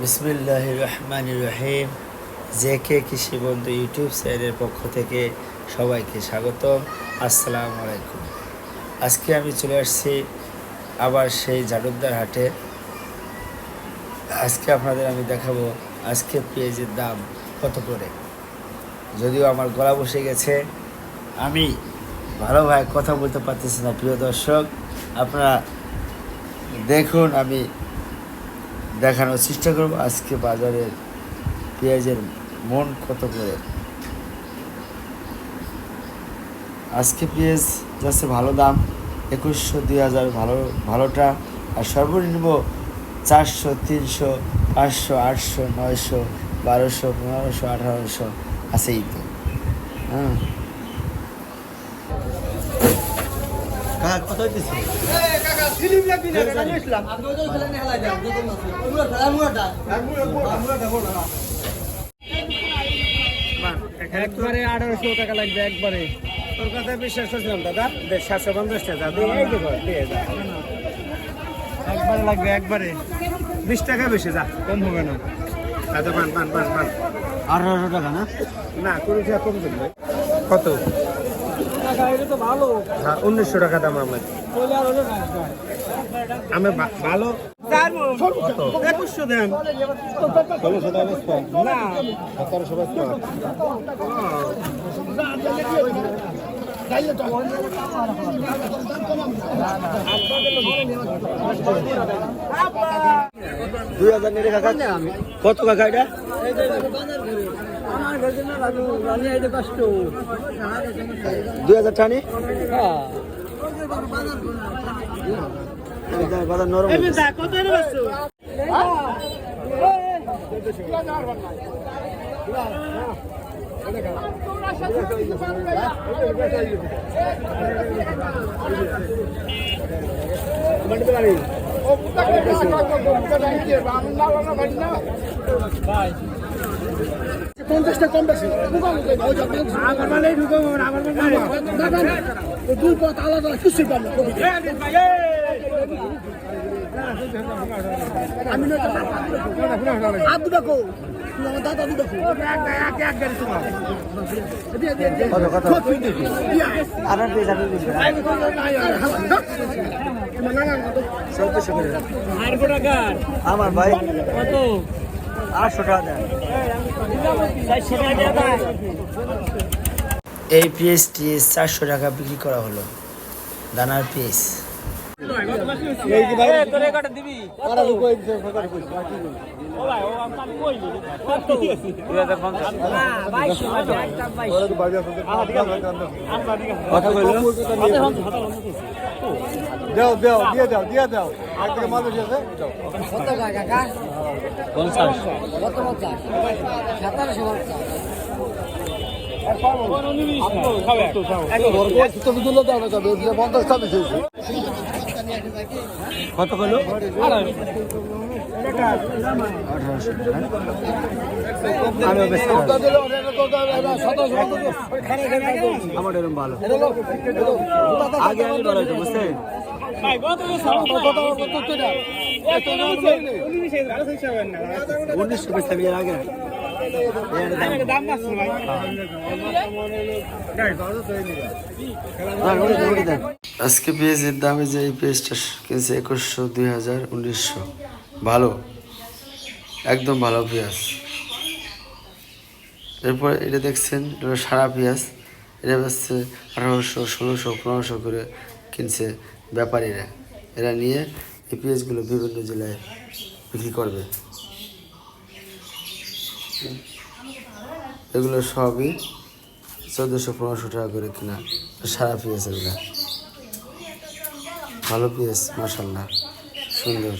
বিসমিল্লাহ রহমান রহিম। J K কৃষি বন্ধু ইউটিউব চ্যানেলের পক্ষ থেকে সবাইকে স্বাগত আসসালামু আলাইকুম। আজকে আমি চলে আসছি আবার সেই জাডুদ্দার হাটে। আজকে আপনাদের আমি দেখাবো আজকে পেঁয়াজের দাম কত করে। যদিও আমার গলা বসে গেছে, আমি ভালোভাবে কথা বলতে পারতেছি না, প্রিয় দর্শক। আপনারা দেখুন, আমি দেখানোর চেষ্টা করব। আজকে বাজারের পেঁয়াজের মন কত করে? আজকে পেঁয়াজ যাচ্ছে ভালো দাম, একুশশো, দুই হাজার ভালো, ভালোটা। আর সর্বনিম্ন চারশো, তিনশো, পাঁচশো, আটশো, নয়শো, বারোশো, পনেরোশো, আঠারোশো। আছেই তো। হ্যাঁ কত হইতেছে একবারে আঠারোশো টাকা লাগবে একবারে। তোর কথা বিশ্বাস করছিলাম দাদা। সাতশো পঞ্চাশ টাকা একবারে লাগবে একবারে। বিশ টাকা বেশি যা কম হবে না। আচ্ছা পান পান পান পান আঠারোশো টাকা না? না কুড়ি টাকা কম করবে। কত? হ্যাঁ উনিশশো টাকা দাম আমার। আমি ভালো। কত? একুশশো না দুই হাজার নিয়ে কাকা কত কাকা এটা দুই হাজার টানি বাজার নরম হয়েছে। পঞ্চাশটা কম বেশি আমার মানে ঢুকো আমার মানে দুই পথ আলাদা কিছুই পাবো আমি আর দুটা আমার ভাই কত আটশো টাকা এই পিএসটি চারশো টাকা বিক্রি করা হলো। দানার পিস দেও দেও দিয়ে দাও দিয়ে দাও একদিকে মানুষ আছে পঞ্চাশ তুমি তুলে দাও না তবে পঞ্চাশটা বেশি কত হলো? আমার এরকম ভালো। আগে আমি ভালো হতো বুঝছেন? উনিশশো পয়সা বিয়ের আগে। আজকে পেঁয়াজের দামে যে এই পেঁয়াজটা কিনছে একুশশো, দুই হাজার, উনিশশো। ভালো। একদম ভালো পেঁয়াজ। এরপর এটা দেখছেন, এটা সারা পেঁয়াজ। এটা হচ্ছে আঠারোশো, ষোলোশো, পনেরোশো করে কিনছে ব্যাপারীরা। এরা নিয়ে এই পেঁয়াজগুলো বিভিন্ন জেলায় বিক্রি করবে। এগুলো সবই চোদ্দোশো পনেরোশো টাকা করে কিনা। সারা পিএস এগুলো। ভালো পিএস মাসাল্লাহ সুন্দর।